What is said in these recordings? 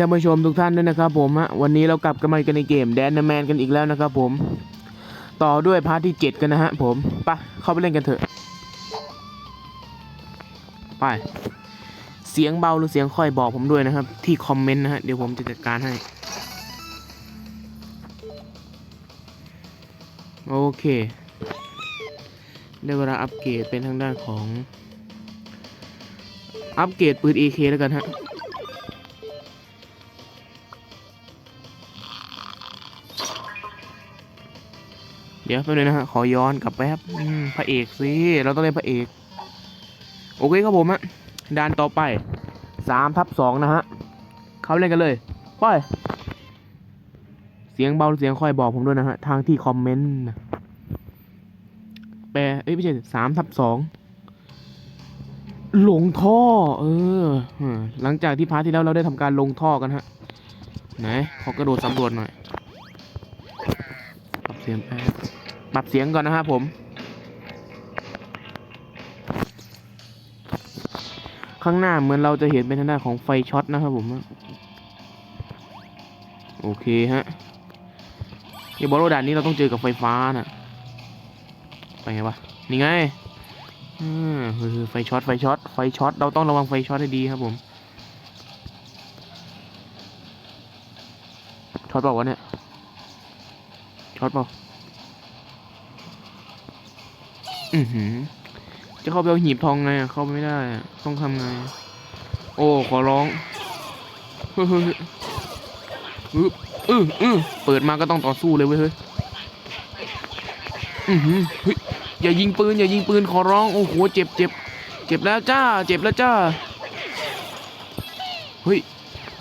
ท่านผู้ชมทุกท่านด้วยนะครับผมฮะวันนี้เรากลับกันมากันในเกมแดนแมนกันอีกแล้วนะครับผม ต่อด้วยพาร์ทที่ 7 กันนะฮะผมไปเข้าไปเล่นกันเถอะ ไป เสียงเบาหรือเสียงค่อยบอกผมด้วยนะครับ ที่คอมเมนต์นะฮะ เดี๋ยวผมจะจัดการให้ โอเค ได้เวลาอัปเกรดเป็นทางด้านของ อัปเกรดปืน AK แล้วกันฮะ เดี๋ยวแป๊บนึงนะฮะขอย้อนกลับแป๊บพระเอกสิเราต้องเล่นพระเอก โอเคครับผมฮะด่านต่อไปสามทับสองนะฮะเขาเล่นกันเลยไปเสียงเบาเสียงค่อยบอกผมด้วยนะฮะทางที่คอมเมนต์นะแปลเอ้ยไม่ใช่สามทับสองลงท่อ เออ หลังจากที่พาร์ทที่แล้วเราได้ทำการลงท่อกันฮะ ไหน ขอกระโดดสำรวจหน่อยปรับเสียงแป๊บ ปรับเสียงก่อนนะครับผม ข้างหน้าเหมือนเราจะเห็นเป็นทางด้านของไฟช็อตนะครับผม โอเคฮะอย่บอกว่าด่านนี้เราต้องเจอกับไฟฟ้าน่ะ ไปไงวะ นี่ไงอ่าเออไฟช็อตไฟช็อตไฟช็อตเราต้องระวังไฟช็อตให้ดีครับผมช็อตเปล่าวะเนี่ยช็อตเปล่า อือหือ จะเข้าไปเอาหีบทองไงอะเข้าไปไม่ได้อะต้องทำไง โอ้ ขอร้อง เฮ้ยเฮ้ยเฮ้ยอึ๊บอื้ออือเปิดมาก็ต้องต่อสู้เลยเว้ยเฮ้ย อือหือเฮ้ย อย่ายิงปืน อย่ายิงปืน ขอร้อง โอ้โห เจ็บเจ็บ เจ็บแล้วจ้า เจ็บแล้วจ้า เฮ้ย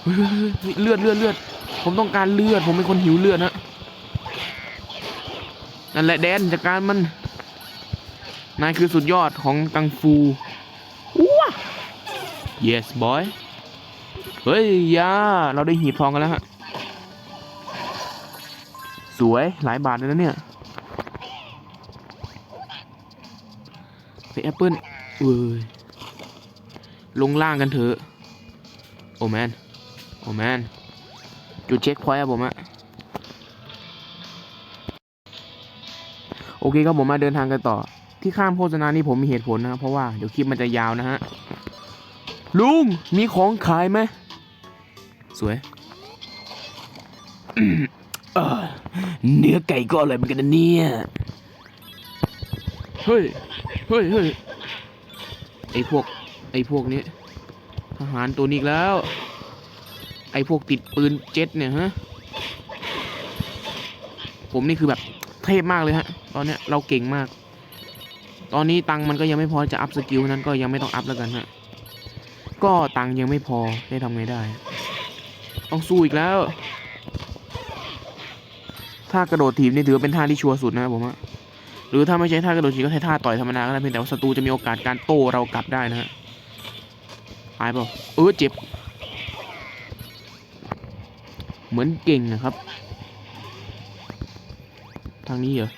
เฮ้ยเฮ้ยเฮ้ยเฮ้ยเลือดเลือดเลือด ผมต้องการเลือด ผมเป็นคนหิวเลือดนะนั่นแหละแดนจัดการมัน นายคือสุดยอดของกังฟูว้า yes boy เฮ้ยยาเราได้หีบทองกันแล้วฮะ สวยหลายบาทเลยนะเนี่ยไปแอปเปิ้ลเอ้ยลงล่างกันเถอะ โอ้แมน โอ้แมน จุดเช็คพอยต์อะผมอะโอเคครับผมมาเดินทางกันต่อ ที่ข้ามโฆษณานี่ผมมีเหตุผลนะครับเพราะว่าเดี๋ยวคลิปมันจะยาวนะฮะลุงมีของขายไหมสวยเออเนื้อไก่ก็อร่อยเหมือนกันนะเนี่ย เฮ้ย เฮ้ยเฮ้ยไอพวก ไอพวกนี้ทหารตัวนี้อีกแล้ว ไอพวกติดปืนเจ็ตเนี่ยฮะ ผมนี่คือแบบเทพมากเลยฮะ ตอนเนี้ยเราเก่งมาก ตอนนี้ตังค์มันก็ยังไม่พอจะอัพสกิลนั้นก็ยังไม่ต้องอัพแล้วกันฮะ ก็ตังค์ยังไม่พอได้ทำไงได้ ต้องสู้อีกแล้ว ถ้ากระโดดถีบนี่ถือว่าเป็นท่าที่ชัวร์สุดนะครับผมอะหรือถ้าไม่ใช่ท่ากระโดดถีบก็ใช้ท่าต่อยธรรมดาก็ได้เพียงแต่ว่าศัตรูจะมีโอกาสการโต้เรากลับได้นะฮะตายเปล่าเออเจ็บ เหมือนเก่งนะครับ ทางนี้เหรอ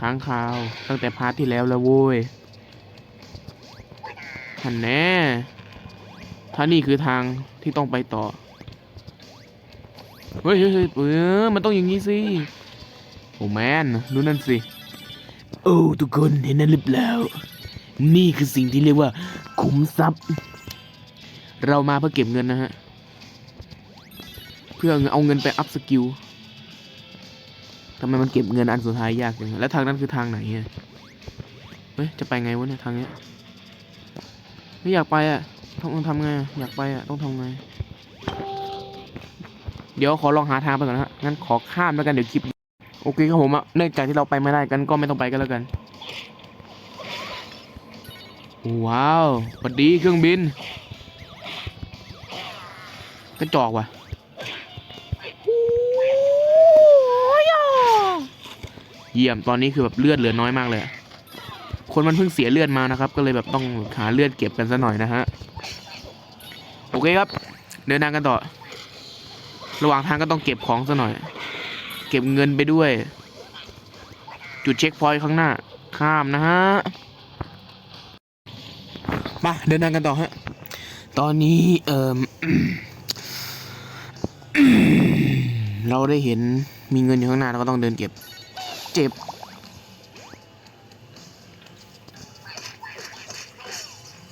ค้างคาว ตั้งแต่พาร์ทที่แล้วแล้วโว้ยหันแน่ถ้านี่คือทางที่ต้องไปต่อเฮ้ยเฮ้ยเฮ้ยเออมันต้องอย่างนี้สิ โอ้แมนดูนั่นสิ โอ้ทุกคนเห็นนั่นหรือเปล่า นี่คือสิ่งที่เรียกว่าขุมทรัพย์ เรามาเพื่อเก็บเงินนะฮะ เพื่อเอาเงินไปอัพสกิล ทำไมมันเก็บเงินอันสุดท้ายยากจังแล้วทางนั้นคือทางไหนอะเฮ้ย จะไปไงวะเนี่ยทางเนี้ย ไม่อยากไปอะ ต้องทำไง อยากไปอะ ต้องทำไง เดี๋ยวขอลองหาทางไปก่อนนะฮะ งั้นขอข้ามแล้วกันเดี๋ยวคลิป โอเคครับผมอะ เนื่องจากที่เราไปไม่ได้กันก็ไม่ต้องไปกันแล้วกัน ว้าวสวัสดีเครื่องบิน กระจอกว่ะ เยี่ยมตอนนี้คือแบบเลือดเหลือน้อยมากเลย คนมันเพิ่งเสียเลือดมานะครับ ก็เลยแบบต้องหาเลือดเก็บกันซะหน่อยนะฮะโอเคครับ เดินทางกันต่อ ระหว่างทางก็ต้องเก็บของซะหน่อย เก็บเงินไปด้วย จุดเช็คพอยต์ข้างหน้า ข้ามนะฮะมาเดินทางกันต่อฮะตอนนี้เอ่อเราได้เห็นมีเงินอยู่ข้างหน้าเราก็ต้องเดินเก็บ เจ็บ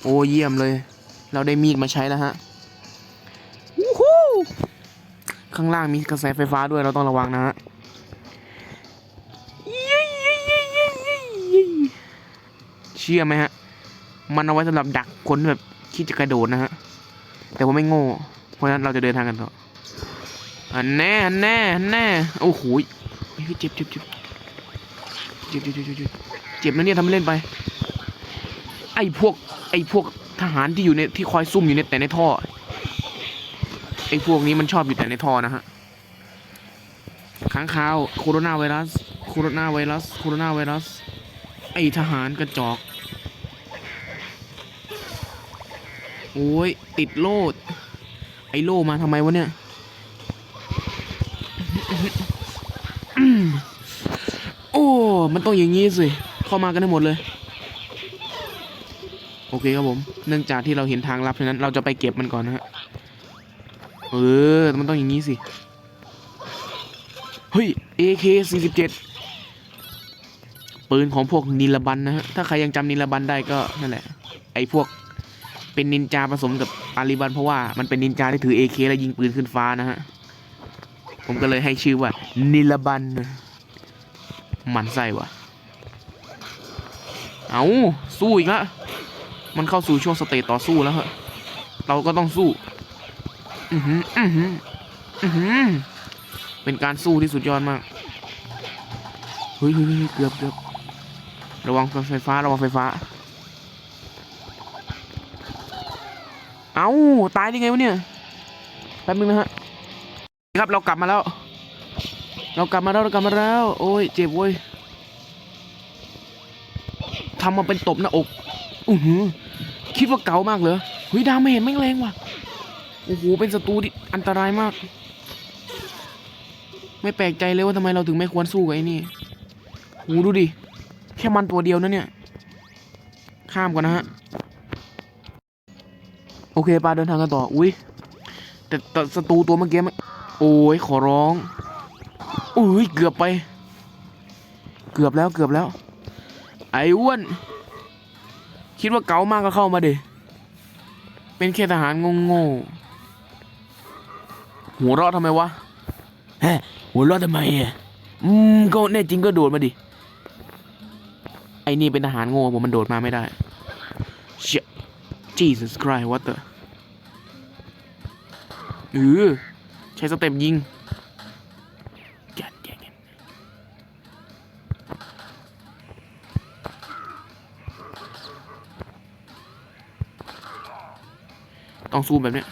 โอ้เยี่ยมเลย เราได้มีดมาใช้แล้วฮะวู้ข้างล่างมีกระแสไฟฟ้าด้วยเราต้องระวังนะฮะเชื่อไหมฮะ มันเอาไว้สำหรับดักคนแบบคิดจะกระโดดนะฮะ แต่ว่าไม่โง่ เพราะฉะนั้นเราจะเดินทางกันต่ออันแน่อันแน่อันแน่ โอ้โหเจ็บเจ็บเจ็บ เจ็บเจ็บเจ็บเจ็บเจ็บเจ็บนะเนี่ยทำเล่นไป ไอ้พวก ไอ้พวกทหารที่อยู่ในที่คอยซุ่มอยู่ในแต่ในท่อ ไอ้พวกนี้มันชอบอยู่แต่ในท่อนะฮะค้างคาวโคโรนาไวรัส โคโรนาไวรัส โคโรนาไวรัส ไอ้ทหารกระจอก โอ้ยติดโลด ไอ้โลมาทำไมวะเนี่ย มันต้องอย่างงี้สิ เข้ามากันได้หมดเลย โอเคครับผม เนื่องจากที่เราเห็นทางลับฉะนั้น เราจะไปเก็บมันก่อนนะฮะ เออ มันต้องอย่างงี้สิ เฮ้ย AK 47ปืนของพวกนิลบันนะฮะ ถ้าใครยังจำนิลบันได้ก็นั่นแหละ ไอ้พวกเป็นนินจาผสมกับอาลีบันเพราะว่ามันเป็นนินจาที่ถือ AK แล้วยิงปืนขึ้นฟ้านะฮะ ผมก็เลยให้ชื่อว่านิลบันห มันไส้วะเอาสู้อีกละมันเข้าสู่ช่วงสเตจต่อสู้แล้วฮะเราก็ต้องสู้ อือหืออือหืออือหือเป็นการสู้ที่สุดยอดมากเฮ้ยเฮ้ยเฮ้ยเกือบเกือบระวังไฟฟ้าระวังไฟฟ้า เอาตายได้ไงวะเนี่ย แป๊บนึงนะฮะ ครับ เรากลับมาแล้ว เรากลับมาแล้วเรากลับมาแล้ว โอ้ยเจ็บเว้ยทำมาเป็นตบหน้าอกอือหือคิดว่าเก๋ามากเหรอเฮ้ยดาไม่เห็นแม่งแรงว่ะโอ้โหเป็นศัตรูที่อันตรายมาก ไม่แปลกใจเลยว่าทำไมเราถึงไม่ควรสู้กับไอ้นี่โอ้โหดูดิแค่มันตัวเดียวนะเนี่ย ข้ามก่อนนะฮะ โอเคปลาเดินทางกันต่อ อุ้ยแต่แต่ศัตรูตัวเมื่อกี้มันโอ้ยขอร้อง อุ้ยเกือบไป เกือบแล้วเกือบแล้ว ไอ้อ้วน คิดว่าเก๋ามากก็เข้ามาดิเป็นแค่ทหารงงๆหัวเราะทำไมวะฮะหัวเราะทำไมอะอืมก็แน่จริงก็โดดมาดิไอ้นี่เป็นทหารโง่ผมมันโดดมาไม่ได้เชี่ย Jesus Christ what the เออใช้สเต็ปยิงจัดแจง ต้องสู้แบบนี้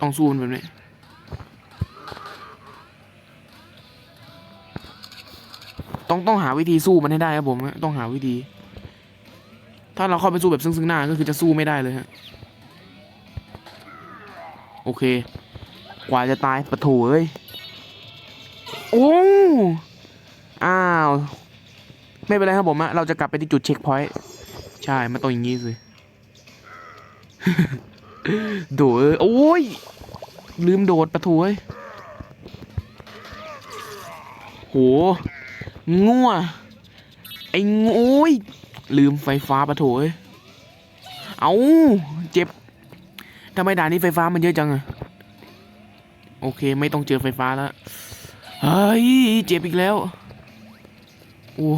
ต้องสู้มันแบบนี้ต้องต้องหาวิธีสู้มันให้ได้ครับผมต้องหาวิธี ถ้าเราเข้าไปสู้แบบซึ่งซึ่งหน้าก็คือจะสู้ไม่ได้เลยฮะโอเค กว่าจะตายปะโถเอ้ยโอ้อ้าว ไม่เป็นไรครับผมอะเราจะกลับไปที่จุดเช็คพอยต์ใช่มันต้องอย่างงี้สิ ดดเอ้ยโอ้ย ลืมโดดประโถเอ้ยโหงัวไอ้งโอ้ยลืมไฟฟ้าประโถเอ้ยเอาเจ็บทำไมด่านนี้ไฟฟ้ามันเยอะจังอะโอเค ไม่ต้องเจอไฟฟ้าแล้วเฮ้ยเจ็บอีกแล้วโอ้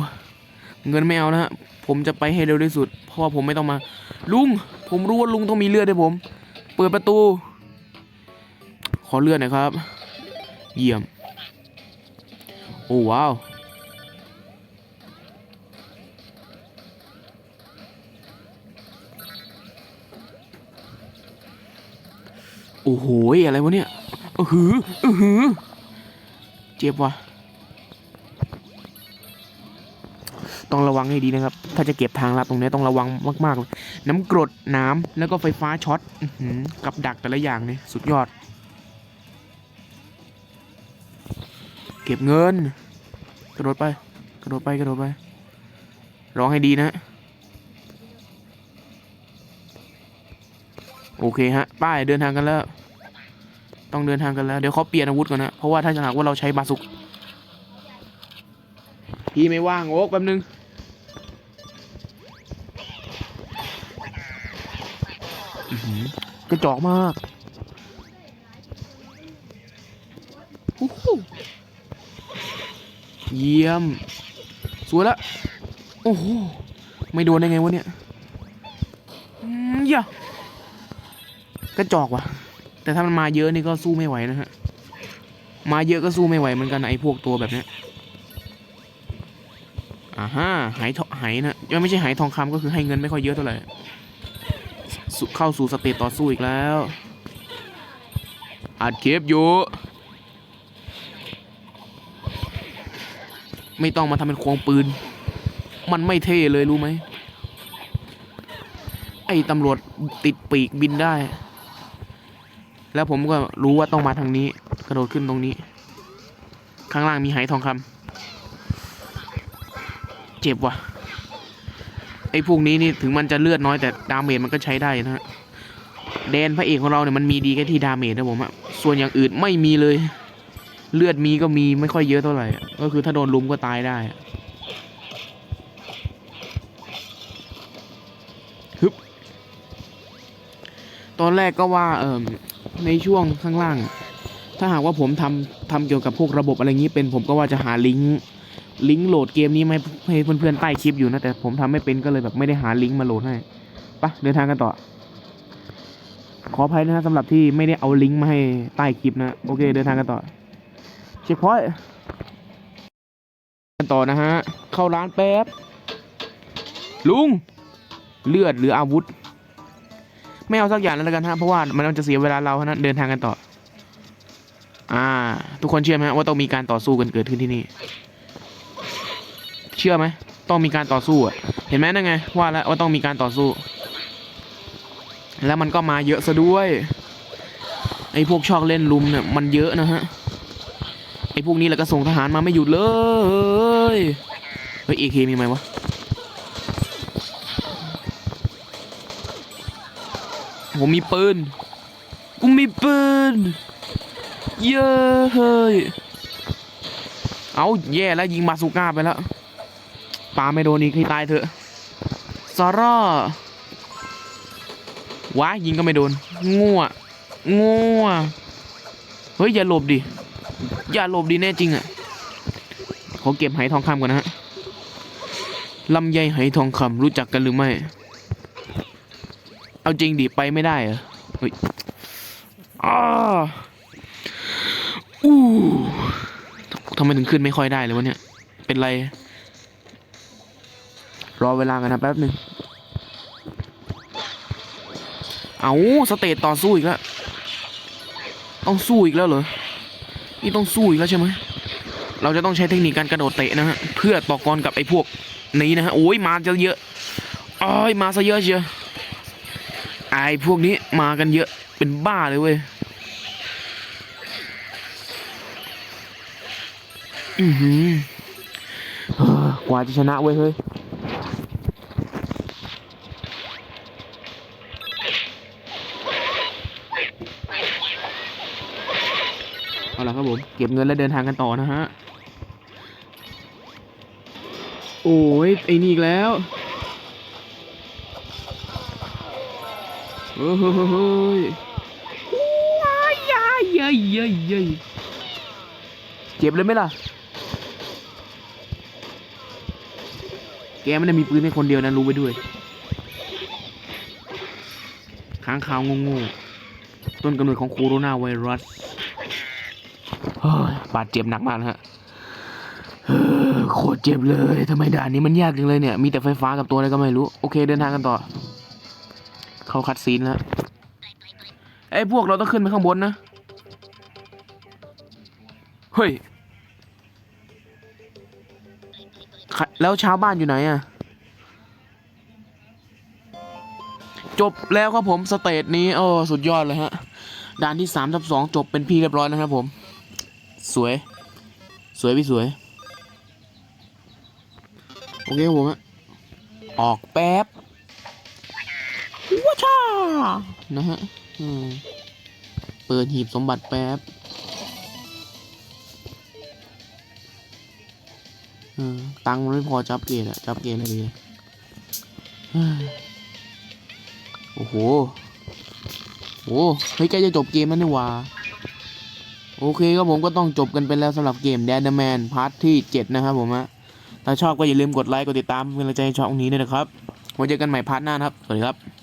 เงินไม่เอานะฮะผมจะไปให้เร็วที่สุด เพราะว่าผมไม่ต้องมา ลุง ผมรู้ว่าลุงต้องมีเลือดให้ผม เปิดประตู ขอเลือดหน่อยครับ เยี่ยม โอ้ว้าว โอ้โห อะไรวะเนี่ย อือหือ อือหือ เจ็บว่ะ ต้องระวังให้ดีนะครับ ถ้าจะเก็บทางลัดตรงนี้ต้องระวังมากๆเลยน้ำกรดน้ำแล้วก็ไฟฟ้าช็อตอกับดักแต่ละอย่างเนี่ยสุดยอด เก็บเงิน กระโดดไป กระโดดไปกระโดดไป ร้องให้ดีนะโอเคฮะป้ายเดินทางกันแล้ว ต้องเดินทางกันแล้ว เดี๋ยวเขาเปลี่ยนอาวุธก่อนนะเพราะว่าถ้าหากว่าเราใช้บาสุกพี่ไม่ว่างโอ๊กแป๊บนึง กระจอกมากโอ้โหเยี่ยม สวยละ โอ้โห ไม่โดนได้ไงวะเนี่ยอืมอย่ากระจอกว่ะ แต่ถ้ามันมาเยอะนี่ก็สู้ไม่ไหวนะฮะ มาเยอะก็สู้ไม่ไหวเหมือนกันนะไอ้พวกตัวแบบเนี้ยอ่าฮะหายทองหายนะยังไม่ใช่หายทองคำก็คือให้เงินไม่ค่อยเยอะเท่าไหร่สุ เข้าสู่สเตจต่อสู้อีกแล้วอัดเคปอยู่ ไม่ต้องมาทำเป็นควงปืน มันไม่เท่เลยรู้ไหม ไอ้ตำรวจติดปีกบินได้ แล้วผมก็รู้ว่าต้องมาทางนี้ กระโดดขึ้นตรงนี้ ข้างล่างมีไหทองคำเจ็บว่ะ ไอ้พวกนี้นี่ถึงมันจะเลือดน้อยแต่ดาเมจมันก็ใช้ได้นะฮะแดนพระเอกของเราเนี่ยมันมีดีแค่ที่ดาเมจนะผมอะส่วนอย่างอื่นไม่มีเลย เลือดมีก็มีไม่ค่อยเยอะเท่าไหร่ก็คือถ้าโดนลุมก็ตายได้ฮึบตอนแรกก็ว่าเออในช่วงข้างล่าง ถ้าหากว่าผมทำทำเกี่ยวกับพวกระบบอะไรงี้เป็นผมก็ว่าจะหาลิงก์ ลิงก์โหลดเกมนี้มาให้ให้เพื่อนๆใต้คลิปอยู่นะแต่ผมทำไม่เป็นก็เลยแบบไม่ได้หาลิงก์มาโหลดให้ปะเดินทางกันต่อ ขออภัยนะฮะสำหรับที่ไม่ได้เอาลิงก์มาให้ใต้คลิปนะโอเค เดินทางกันต่อเช็คพอยต์กันต่อนะฮะเข้าร้านแป๊บลุงเลือดหรืออาวุธ ไม่เอาสักอย่างแล้วกันฮะเพราะว่ามันจะเสียเวลาเราฮะนะเดินทางกันต่อ อ่า ทุกคนเชื่อไหมฮะว่าต้องมีการต่อสู้กันเกิดขึ้นที่นี่ เชื่อไหมต้องมีการต่อสู้อะเห็นไหมนั่นไงว่าแล้วว่าต้องมีการต่อสู้ แล้วมันก็มาเยอะซะด้วยไอ้พวกชอบเล่นลุมเนี่ยมันเยอะนะฮะไอ้พวกนี้แหละก็ส่งทหารมาไม่หยุดเลยเฮ้ยเอเคมีไหมวะผมมีปืนกูมีปืนเย้เฮ้ยเอาแย่แล้วยิงบาซูก้าไปแล้ว ปาไม่โดนอีกให้ตายเถอะซาร่าว้ายยิงก็ไม่โดนงัวงัวเฮ้ยอย่าหลบดิ อย่าหลบดิแน่จริงอะ่ะขอเก็บไหทองคำก่อนนะฮะลำไยไหทองคำรู้จักกันหรือไม่ เอาจริงดิไปไม่ได้เหรอเฮ้ยอ้าอู้ทำไมถึงขึ้นไม่ค่อยได้เลยวะเนี่ย เป็นไร รอเวลากันนะแป๊บหนึ่งเอาสเตตต่อสู้อีกแล้วต้องสู้อีกแล้วเหรอ นี่ต้องสู้อีกแล้วใช่ไหมเราจะต้องใช้เทคนิคการกระโดดเตะนะฮะ เพื่อต่อกรกับไอ้พวกนี้นะฮะ โอ้ยมาจะเยอะอ้อยมาซะเยอะเชียวไอ้พวกนี้มากันเยอะเป็นบ้าเลยเว้ย อือหือเฮ้อกว่าจะชนะเว้ยเฮ้ย เก็บเงินแล้วเดินทางกันต่อนะฮะ โอ้ยไอ้นี่อีกแล้วเฮ้ยเฮ้ยเฮ้ยว้ายยายยายยายยายเจ็บเลยไหมล่ะ แกไม่ได้มีปืนแค่คนเดียวนะรู้ไว้ด้วย ค้างคาวงงๆต้นกำเนิดของโคโรนาไวรัสเฮ้ย บาดเจ็บหนักมากนะฮะโคตรเจ็บเลยทำไมด่านนี้มันยากจังเลยเนี่ย มีแต่ไฟฟ้ากับตัวอะไรก็ไม่รู้ โอเคเดินทางกันต่อ เข้าคัดซีนแล้วไอ้ยพวกเราต้องขึ้นไปข้างบนนะ เฮ้ย แล้วชาวบ้านอยู่ไหนอะจบแล้วครับผมสเตจนี้ โอ้ สุดยอดเลยฮะ ด่านที่สามทับสองจบเป็นพี่เรียบร้อยนะครับผม สวย สวยพี่สวย โอเคครับผมอะออกแป๊บว้าช่านะฮะเปิดหีบสมบัติแป๊บตังค์ไม่พอจับเกตอะจับเกตอะไรดีโอ้โห โอ้เฮ้ยใกล้จะจบเกมแล้วนี่ว่า โอเคครับผมก็ต้องจบกันไปแล้วสำหรับเกมแดนเดอร์แมนพาร์ทที่ 7 นะครับผมฮะถ้าชอบก็อย่าลืมกดไลค์กดติดตามเป็นกำลังใจให้ช่องนี้ด้วยนะครับไว้เจอกันใหม่พาร์ทหน้านะครับ สวัสดีครับ